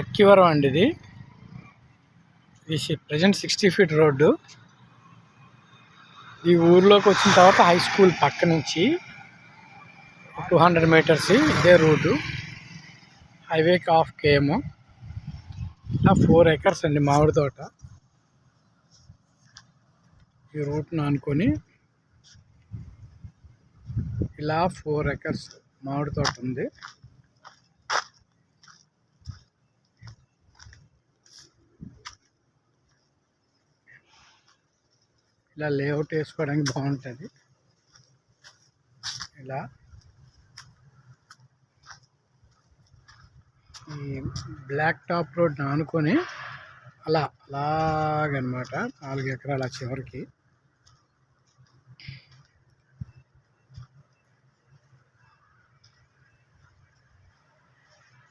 అక్కివరం అండి ఇది. ఇది ప్రజెంట్ సిక్స్టీ ఫీట్ రోడ్డు. ఈ ఊర్లోకి వచ్చిన తర్వాత హై స్కూల్ పక్క నుంచి టూ హండ్రెడ్ మీటర్స్ ఇదే రోడ్డు. హైవేకి ఆఫ్ కేఎమ్ ఇలా ఫోర్ ఎకర్స్ అండి మామిడి తోట. ఈ రూట్ను అనుకొని ఇలా ఫోర్ ఎకర్స్ మామిడి తోట ఉంది. ఇలా లేఅవుట్ వేసుకోవడానికి బాగుంటుంది. ఇలా. ఈ బ్లాక్ టాప్ రోడ్ ఆనుకొని అలా అలాగనమాట నాలుగు ఎకరాల చివరికి.